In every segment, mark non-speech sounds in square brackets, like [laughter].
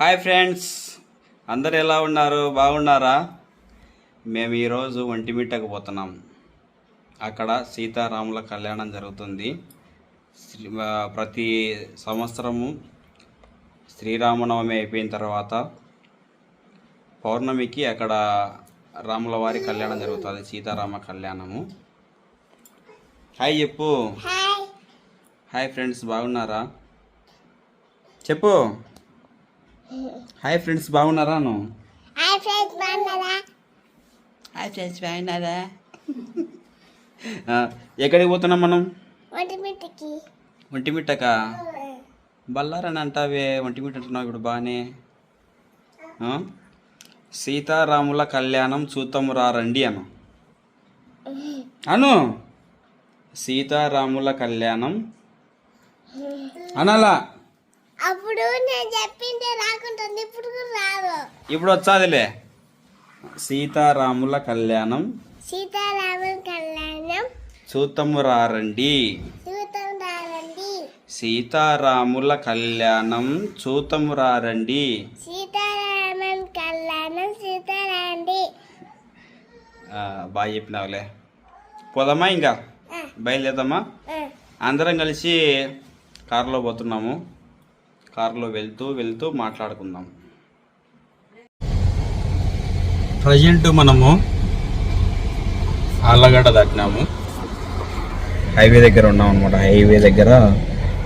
Hi friends. అందరు ఎలా ఉన్నారు? బాగున్నారా? మేము ఈరోజు ఒంటిమిట్టకు పోతున్నాం. అక్కడ సీతారాముల కళ్యాణం జరుగుతుంది. ప్రతి సంవత్సరము శ్రీరామనవమి అయిపోయిన తర్వాత పౌర్ణమికి అక్కడ రాముల వారి కళ్యాణం జరుగుతుంది సీతారామ కళ్యాణము. హాయ్ చెప్పు. హాయ్ ఫ్రెండ్స్ బాగున్నారా? చెప్పు. హాయ్ ఫ్రెండ్స్ బాగున్నారా నువ్వు హాయ్ ఫ్రెండ్స్ బాగున్నారా? హాయ్ ఫ్రెండ్స్ బాగున్నారా? ఎక్కడికి పోతున్నాం మనం? ఒంటిమిట్టకి ఒంటిమిట్టక బల్లారని అంటావే ఒంటిమిట్ట అంటున్నావు ఇప్పుడు బాగానే? సీతారాముల కళ్యాణం చూతము రండి అను. అను సీతారాముల కళ్యాణం. అనాలా? అప్పుడు నేను చెప్పింటే రాకుంటుంది ఇప్పుడు రాదు. ఇప్పుడు వచ్చాదిలే. సీతారాముల కళ్యాణం. సీతారాముల కళ్యాణం. చూతము రారండి. సీతారాముల కళ్యాణం. చూతము రండి సీతారామన్ కళ్యాణం సీతారాండి ఆ, బాగా చెప్పినావులే. పోదామా ఇంకా? బయలుదేరదామా? ఆ. అందరం కలిసి కారులో పోతున్నాము. కారులో వెళ్తూ వెళ్తూ మాట్లాడుకుందాం. ప్రజెంట్ మనము ఆళ్ళగడ్డ దాటినాము. హైవే దగ్గర ఉన్నాం అనమాట హైవే దగ్గర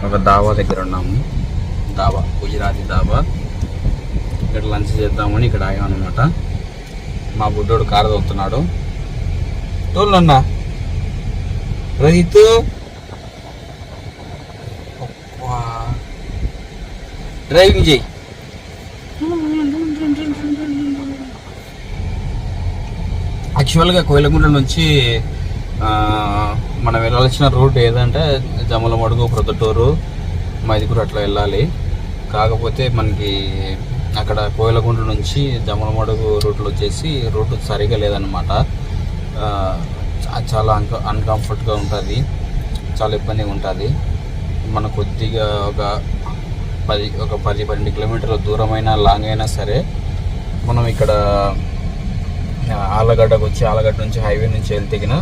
ఒక దాబా దగ్గర ఉన్నాము. దాబా గుజరాతీ దాబా ఇక్కడ లంచ్ చేద్దామని ఇక్కడ ఆగామన్నమాట మా బుడ్డోడు కారు తోలుతున్నాడు. తోలున్నా రైతు. డ్రైవింగ్ చేయి. యాక్చువల్గా కోయలగుండ నుంచి మనం వెళ్ళాల్సిన రూట్ ఏదంటే జమలమడుగు ప్రొద్దుటూరు మైదుకూరు అట్లా వెళ్ళాలి. కాకపోతే మనకి అక్కడ కోయలగుండ నుంచి జమలమడుగు రూట్లో వచ్చేసి రూట్ సరిగా లేదనమాట చాలా అన్క అన్కంఫర్ట్గా ఉంటుంది. చాలా ఇబ్బందిగా ఉంటుంది. మన కొద్దిగా ఒక పది ఒక పది పన్నెండు కిలోమీటర్ల దూరమైన లాంగ్ అయినా సరే మనం ఇక్కడ ఆలగడ్డకు వచ్చి ఆలగడ్డ నుంచి హైవే నుంచి వెళ్తేగిన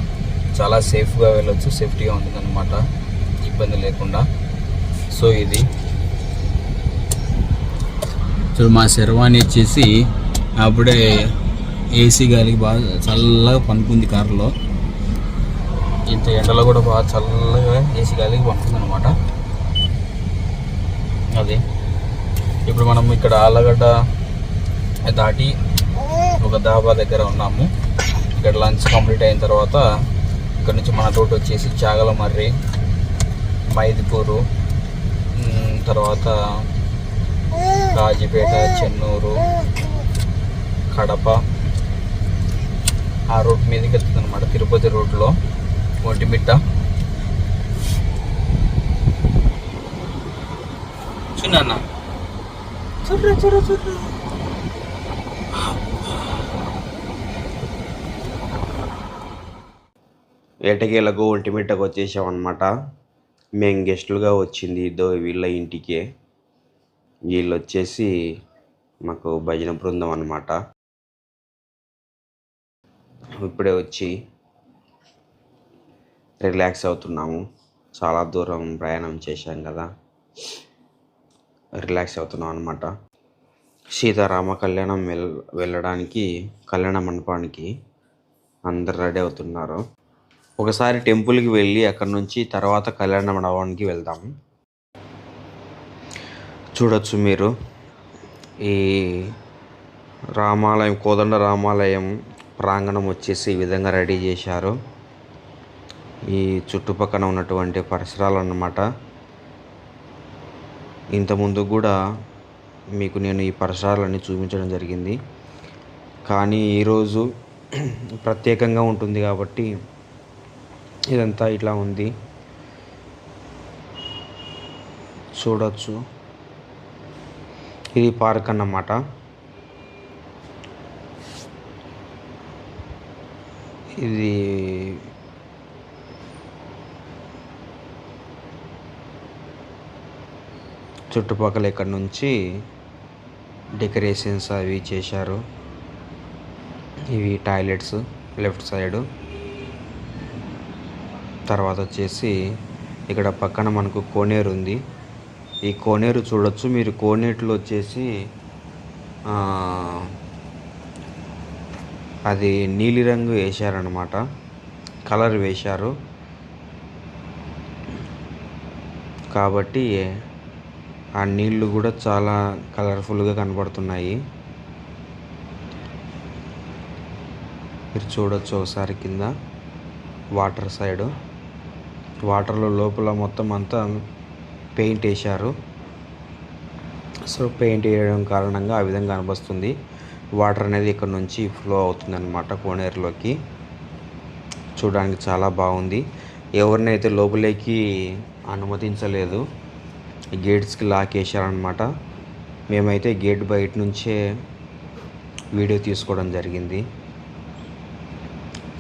చాలా సేఫ్గా వెళ్ళొచ్చు సేఫ్టీగా ఉంటుందన్నమాట. ఇబ్బంది లేకుండా. సో ఇది. చూడు మా శర్వాణి వచ్చేసి అప్పుడే ఏసీ గాలికి బాగా చల్లగా పనుకుంది కారులో. ఇంత ఎండలో కూడా బాగా చల్లగా ఏసీ గాలికి పనుకుంది అనమాట అది. ఇప్పుడు మనం ఇక్కడ ఆలగడ్డ దాటి ఒక దాబా దగ్గర ఉన్నాము. ఇక్కడ లంచ్ కంప్లీట్ అయిన తర్వాత ఇక్కడ నుంచి మన రూట్ వచ్చేసి చాగలమర్రి మైదిపూరు తర్వాత కాజీపేట చెన్నూరు కడప. ఆ రోడ్ మీదకి వెళ్తుంది అనమాట తిరుపతి రోడ్లో ఒంటిమిట్ట. చిన్న చూడరా చూడరా చూడరా. ఏటకేలకు ఒంటిమిట్టకు వచ్చేసామన్నమాట. మేము గెస్టులుగా వచ్చింది ఇదో వీళ్ళ ఇంటికే. వీళ్ళు వచ్చేసి మాకు భజన బృందం అన్నమాట. ఇప్పుడే వచ్చి రిలాక్స్ అవుతున్నాము. చాలా దూరం ప్రయాణం చేశాం కదా. రిలాక్స్ అవుతున్నాం అనమాట సీతారామ కళ్యాణం వెల్ వెళ్ళడానికి కళ్యాణ మండపానికి అందరు రెడీ అవుతున్నారు. ఒకసారి టెంపుల్కి వెళ్ళి అక్కడ నుంచి తర్వాత కళ్యాణ మండపానికి వెళ్దాం. చూడొచ్చు మీరు. ఈ రామాలయం కోదండ రామాలయం ప్రాంగణం వచ్చేసి ఈ విధంగా రెడీ చేశారు. ఈ చుట్టుపక్కన ఉన్నటువంటి పరిసరాలు అన్నమాట. ఇంతకుముందు కూడా మీకు నేను ఈ పరిసరాలన్నీ చూపించడం జరిగింది. కానీ ఈరోజు [clears throat] ప్రత్యేకంగా ఉంటుంది కాబట్టి ఇదంతా ఇట్లా ఉంది. చూడొచ్చు. ఇది పార్క్ అన్నమాట. ఇది చుట్టుపక్కల ఇక్కడ నుంచి డెకరేషన్స్ అవి చేశారు. ఇవి టాయిలెట్స్ లెఫ్ట్ సైడ్. తర్వాత వచ్చేసి ఇక్కడ పక్కన మనకు కోనేరు ఉంది. ఈ కోనేరు చూడొచ్చు. మీరు కోనేరులో వచ్చేసి అది నీలిరంగు వేశారనమాట కలర్ వేశారు. కాబట్టి ఆ నీళ్ళు కూడా చాలా కలర్ఫుల్గా కనబడుతున్నాయి. మీరు చూడొచ్చు ఒకసారి కింద వాటర్ సైడ్. వాటర్లో లోపల మొత్తం అంతా పెయింట్ వేశారు సో పెయింట్ వేయడం కారణంగా ఆ విధంగా కనిపిస్తుంది వాటర్ అనేది ఇక్కడ నుంచి ఫ్లో అవుతుంది అనమాట కోనేరులోకి. చూడడానికి చాలా బాగుంది. ఎవరినైతే లోపలికి అనుమతించలేదు గేట్స్కి లాక్ వేశారనమాట మేమైతే గేట్ బయట నుంచే వీడియో తీసుకోవడం జరిగింది.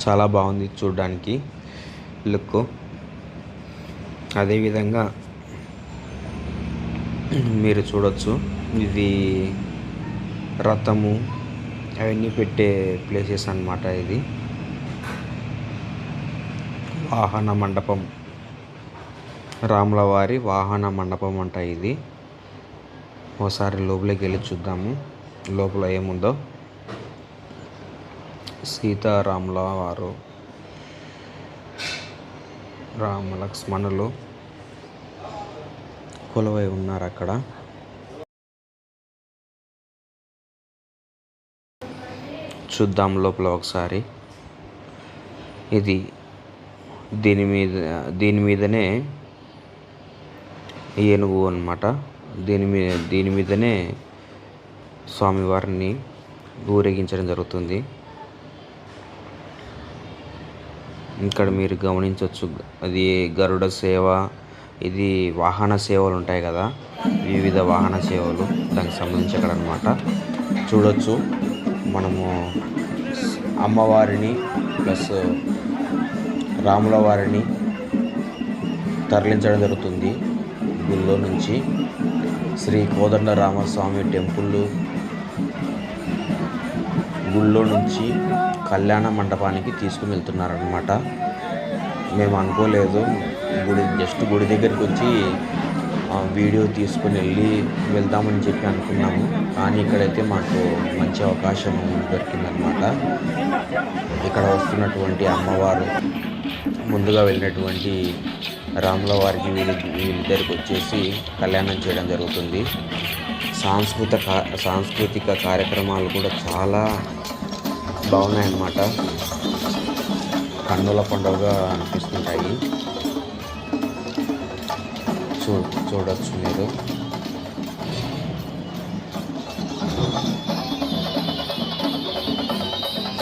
చాలా బాగుంది చూడడానికి లుక్. అదేవిధంగా మీరు చూడొచ్చు ఇది రథము అవన్నీ పెట్టే ప్లేసెస్ అన్నమాట ఇది. వాహన మండపం. రాములవారి వాహన మండపం అంట ఇది. ఒకసారి లోపలికి వెళ్ళి చూద్దాము. లోపల ఏముందో? సీతారాముల వారు రామ లక్ష్మణులు కొలువై ఉన్నారు అక్కడ. చూద్దాం లోపల ఒకసారి. ఇది దీని మీద దీని మీదనే ఏనుగు అన్నమాట. దీని మీద దీని మీదనే స్వామివారిని ఊరేగించడం జరుగుతుంది. ఇక్కడ మీరు గమనించవచ్చు అది గరుడ సేవ ఇది వాహన సేవలు ఉంటాయి కదా వివిధ వాహన సేవలు దానికి సంబంధించి అక్కడ అనమాట చూడొచ్చు మనము అమ్మవారిని ప్లస్ రాముల వారిని తరలించడం జరుగుతుంది. గుళ్ళో నుంచి శ్రీ కోదండ రామస్వామి టెంపుల్ గుళ్ళో నుంచి కళ్యాణ మండపానికి తీసుకుని వెళ్తున్నారనమాట మేము అనుకోలేదు. గుడి జస్ట్ గుడి దగ్గరికి వచ్చి వీడియో తీసుకుని వెళ్ళి వెళ్దామని చెప్పి అనుకున్నాము. కానీ ఇక్కడైతే మాకు మంచి అవకాశం దొరికిందనమాట ఇక్కడ వస్తున్నటువంటి అమ్మవారు ముందుగా వెళ్ళినటువంటి రాముల వారికి వీళ్ళ వీళ్ళిద్దరికి వచ్చేసి కళ్యాణం చేయడం జరుగుతుంది. సాంస్కృతిక సాంస్కృతిక కార్యక్రమాలు కూడా చాలా బాగున్నాయన్నమాట. కన్నుల పండుగగా అనిపిస్తుంటాయి. చూ చూడవచ్చు మీరు.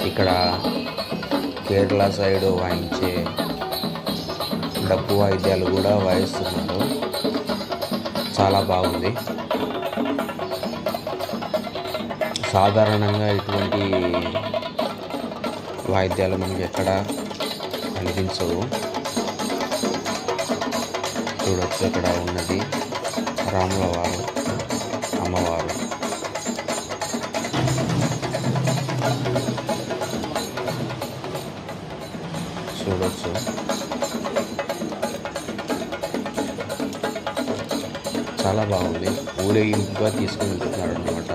ఇక్కడ కేరళ సైడ్ వాయించే డప్పు వాయిద్యాలు కూడా వాయిస్తున్నారు. చాలా బాగుంది. సాధారణంగా ఇటువంటి వాయిద్యాలు మనకి ఎక్కడ కనిపించవు చూడొచ్చు ఇక్కడ ఉన్నది. రాముల వారు అమ్మవారు. చూడొచ్చు చాలా బాగుంది. ఊరేగింపుగా తీసుకుని వెళ్తున్నారు అనమాట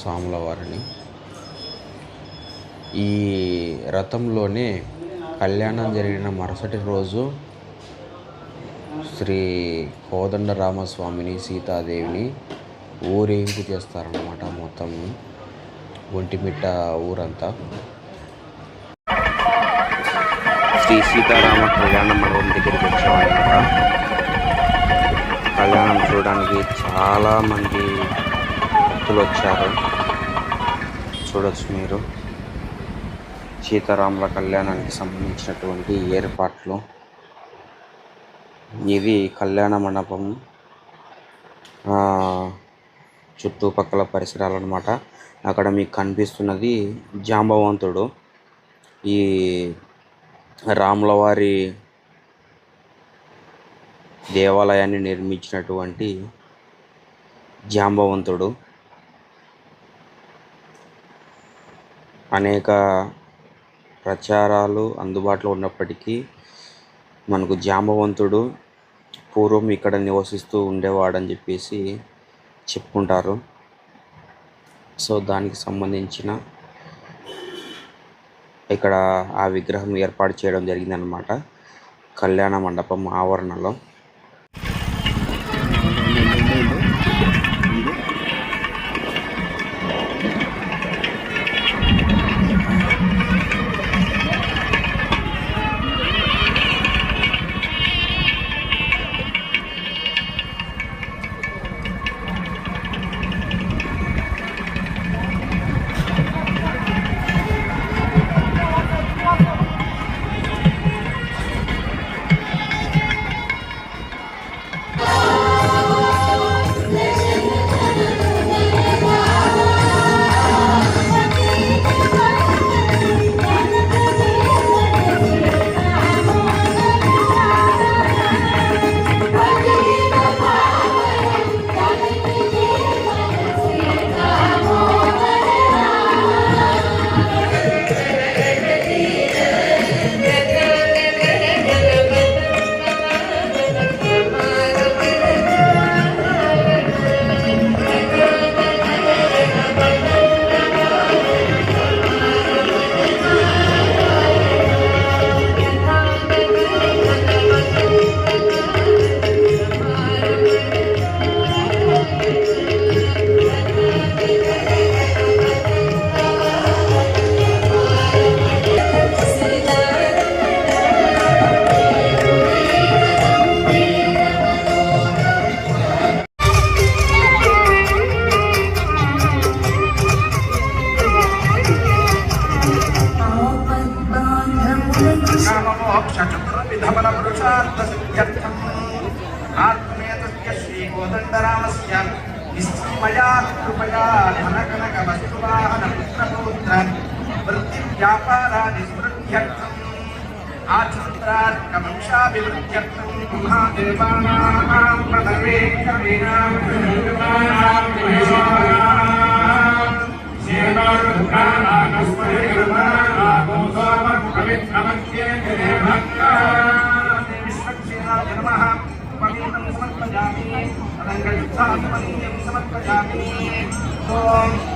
స్వాముల వారిని ఈ రథంలోనే కళ్యాణం జరిగిన మరుసటి రోజు శ్రీ కోదండరామస్వామిని సీతాదేవిని ఊరేగింపు చేస్తారనమాట మొత్తం ఒంటిమిట్ట ఊరంతా. శ్రీ సీతారామ కళ్యాణ మండపం దగ్గరికి వచ్చామన్నమాట కళ్యాణం చూడడానికి చాలా మంది భక్తులు వచ్చారు. చూడొచ్చు మీరు. సీతారాముల కళ్యాణానికి సంబంధించినటువంటి ఏర్పాట్లు. ఇది కళ్యాణ మండపం చుట్టుపక్కల పరిసరాలు అనమాట అక్కడ మీకు కనిపిస్తున్నది జాంబవంతుడు. ఈ రాముల వారి దేవాలయాన్ని నిర్మించినటువంటి జాంబవంతుడు. అనేక ప్రచారాలు అందుబాటులో ఉన్నప్పటికీ మనకు జాంబవంతుడు పూర్వం ఇక్కడ నివసిస్తూ ఉండేవాడని చెప్పేసి చెప్పుకుంటారు. సో దానికి సంబంధించిన ఇక్కడ ఆ విగ్రహం ఏర్పాటు చేయడం జరిగిందనమాట కళ్యాణ మండపం ఆవరణలో. व्यापारादिस्मृत्यर्थम् आचन्द्रार्कवंशाभिवृत्यर्थं महादेवानां प्रदर्वे कवीनां समर्पयामि समर्पयामि ॐ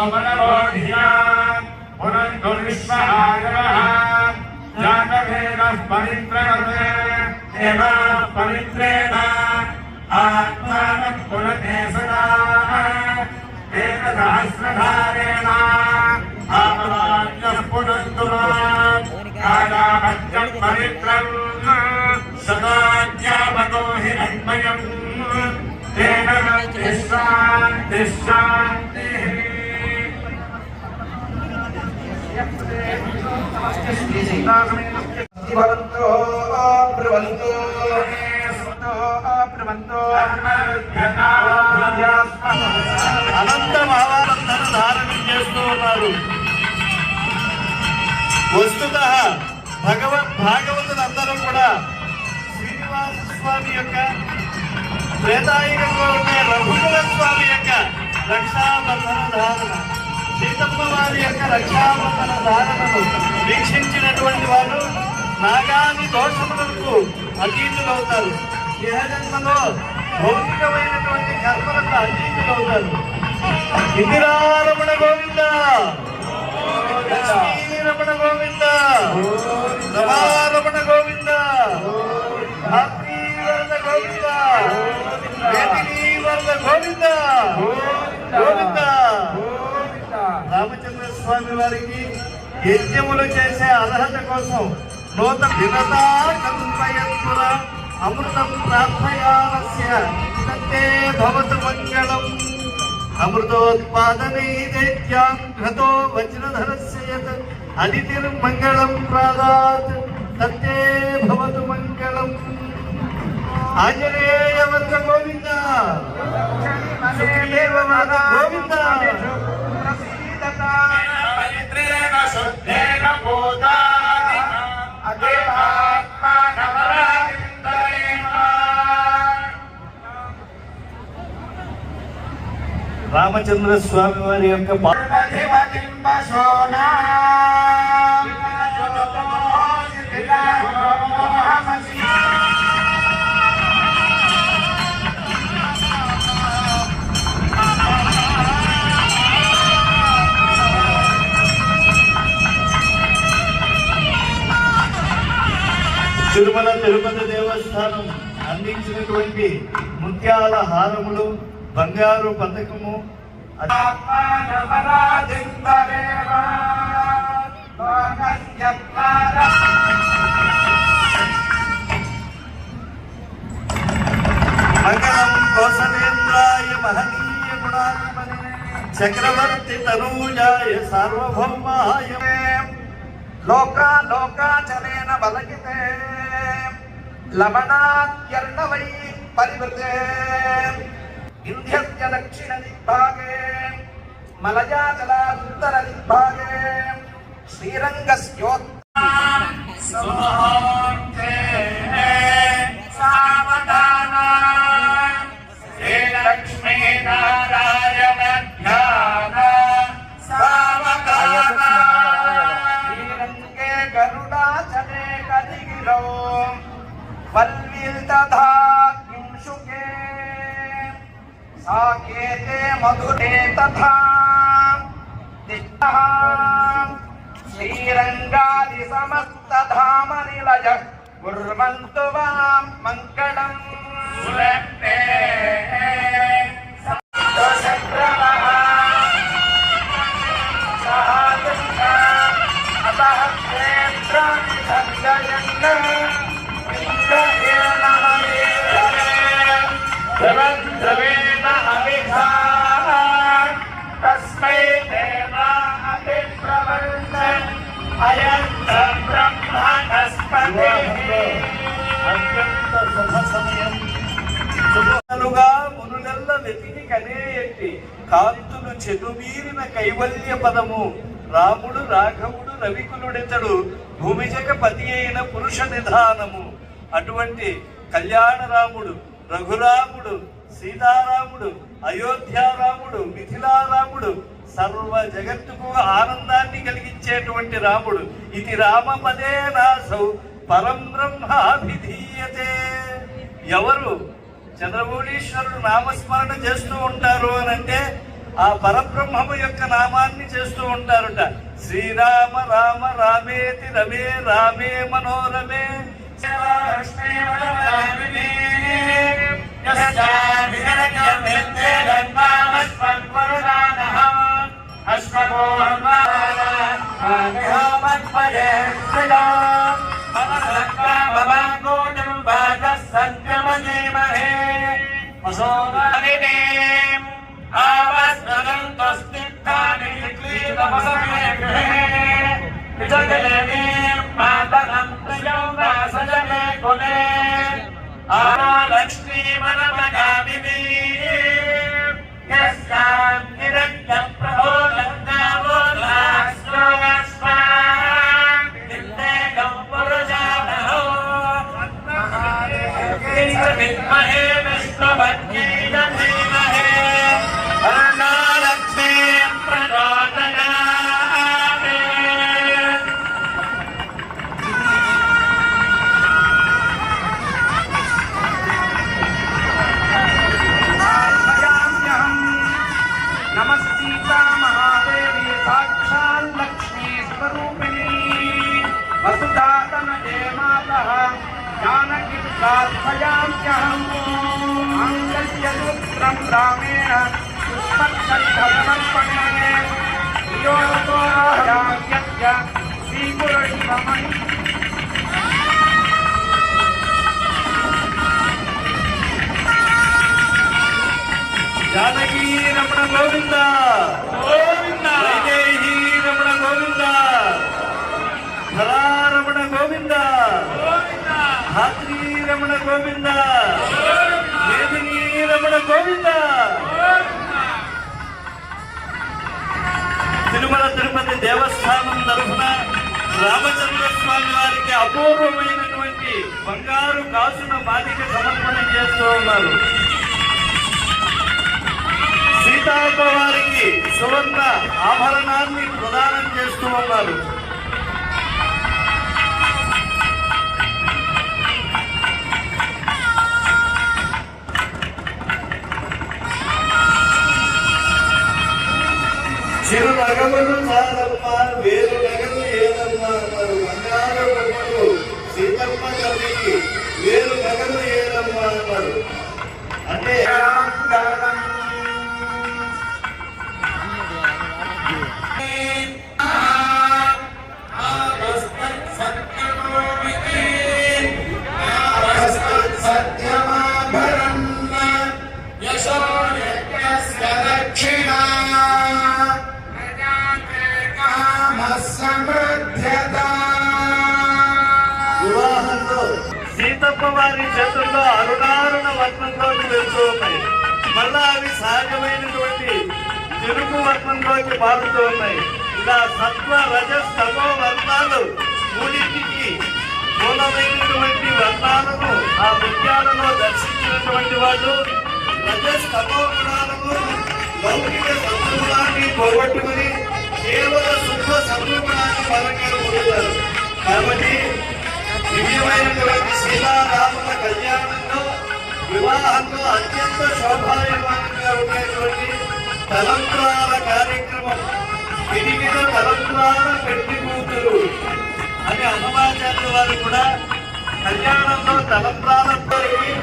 పునర్గమనరోధియా పునర్గుర్విశ్వహాగరः జాతవేదः పవిత్రవతే ఏవ పవిత్రేణ ఆత్మానం పునతే సదా ఏకసహస్రధారేణ ఆపవాన్యः పునర్తుమాన్ కాయామత్యం పవిత్రం సదాజ్ఞాపకో हि అన్వయం తేన శాంతి శాంతిः భవంతో బ్రువంతో బ్రువంతో అనంత భావాలందరూ ధారణ చేస్తూ ఉన్నారు. వస్తుత భగవత్ భాగవతులందరూ కూడా శ్రీనివాస స్వామి యొక్క త్రేతాయుగంలో ఉండే రఘుకుల స్వామి యొక్క రక్షాబంధన ధారణ. సీతమ్మ వారి యొక్క రక్షాబంధన ధారణను వీక్షించినటువంటి వారు నాగాది దోషములకు అతీతులవుతారు. ఇహ జన్మలో భౌతికమైనటువంటి కర్మలకు అతీతులవుతారు. ఇందిరారమణ గోవింద! లక్ష్మీరమణ గోవింద! రమారమణ గోవింద! భాతృవరద గోవింద! వేదినీవర గోవింద! గోవింద! రామచంద్ర స్వామి వారికి యజ్ఞములు చేసే అర్హత కోసం నూత వినతా కల్పయంతుల అమృతం ప్రార్థయానస్య తత్తే భవతు మంగళం. అమృతోత్పాదనే దైత్యాం అదితిర్మంగళం ప్రాదాత్. తత్తే భవతు మంగళం. ఆంజనేయ వర్గ గోవింద. గోవింద. పవిత్రేణ శుద్ధేన భూతాని రామచంద్ర స్వామి వారి యొక్క తిరుపతి దేవస్థానం అందించినటువంటి ముత్యాల హారములు బంగారు పథకము మంగళం కోసలేంద్రాయ మహనీయ గుణాత్మనే చక్రవర్తి తనూజాయ సార్వభౌమాయ. లోక లోకాచలేన బలగితే லவணாத்யர்ணவை பரிவர்த்தே. இந்தியஸ்ய தட்சிண நிப்பாகே மலயாஜலா உத்தர நிப்பாகே సాకేతే మధురే తథా దిష్టః శ్రీరంగాది సమస్త ధామ కాంతులు చెదుమీరిన కైవల్య పదము. రాముడు రాఘవుడు రవికులుడితడు భూమిజక పతి అయిన పురుష నిధానము. అటువంటి కళ్యాణ రాముడు రఘురాముడు సీతారాముడు అయోధ్యారాముడు మిథిలారాముడు సర్వ జగత్తుకు ఆనందాన్ని కలిగించేటువంటి రాముడు. ఇది రామపదే నాసౌ పరం బ్రహ్మాభిధీయతే ఎవరు? చంద్రమౌళీశ్వరుడు నామస్మరణ చేస్తూ ఉంటారు అని అంటే ఆ పరబ్రహ్మము యొక్క నామాన్ని చేస్తూ ఉంటారుట. శ్రీరామ రామ రామేతి రమే రామే మనోరమే. లక్ష్మీ మనమగామిని గోవింద. వేదిని రమణ గోవింద. తిరుమల తిరుపతి దేవస్థానం తరఫున రామచంద్ర స్వామి వారికి అపూర్వమైనటువంటి బంగారు కాసున బాధిక సమర్పణ చేస్తూ ఉన్నారు. సీతాప వారికి సువర్ణ ఆభరణాన్ని ప్రదానం చేస్తూ ఉన్నారు. చిరు నగములు చాలమ్మ వేరు నగలు ఏదమ్మా అన్నారు బంగారు బొమ్మలు సీతమ్మ తల్లికి వేరు నగలు ఏదమ్మా అన్నారు అంటే సీతమ్మ వారి చేతుల్లో అరుణారుణ వర్ణంలోకి వెళ్తూ ఉన్నాయి మళ్ళా అవి సహజమైనటువంటి తెలుగు వర్ణంలోకి మారుతూ ఉన్నాయి ఇలా సత్వ రజ తమో వర్ణాలు మూడింటికి మూలమైనటువంటి వర్ణాలను ఆ ముత్యాలలో దర్శించినటువంటి వాళ్ళు రజ తమో గుణాలను లౌకిక సంతృప్తాన్ని పోగొట్టుకుని కేవల సుఖ సంతృప్తాన్ని పరంగా పొందుతారు కాబట్టి దివ్యమైనటువంటి సీతారాముల కళ్యాణంలో వివాహంలో అత్యంత శోభాయమానంగా ఉండేటువంటి తలంత్రాల కార్యక్రమం తిరిగిన తలంత్రాల పెళ్ళి కూతురు అని హనుమాచార్య వారు కూడా కళ్యాణంలో తలంత్రాల వారికి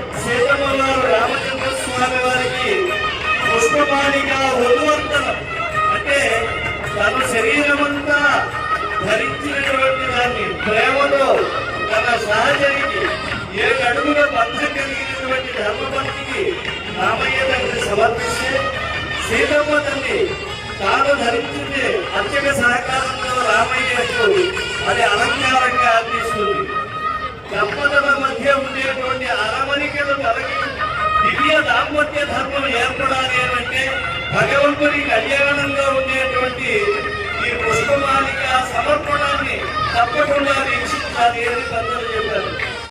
సీతమ్మ తల్లి తాను ధరించింది అత్యక సహకారంతో రామయ్యకు అది అలంకారంగా అందిస్తుంది. దంపతుల మధ్య ఉండేటువంటి అరమణికలు తొలగి దివ్య దాంపత్య ధర్మం ఏర్పడాలి అని అంటే భగవంతుని కళ్యాణంలో ఉండేటువంటి ఈ పుష్పమాలిక సమర్పణాన్ని తప్పకుండా వీక్షించాలి అని పెద్దలు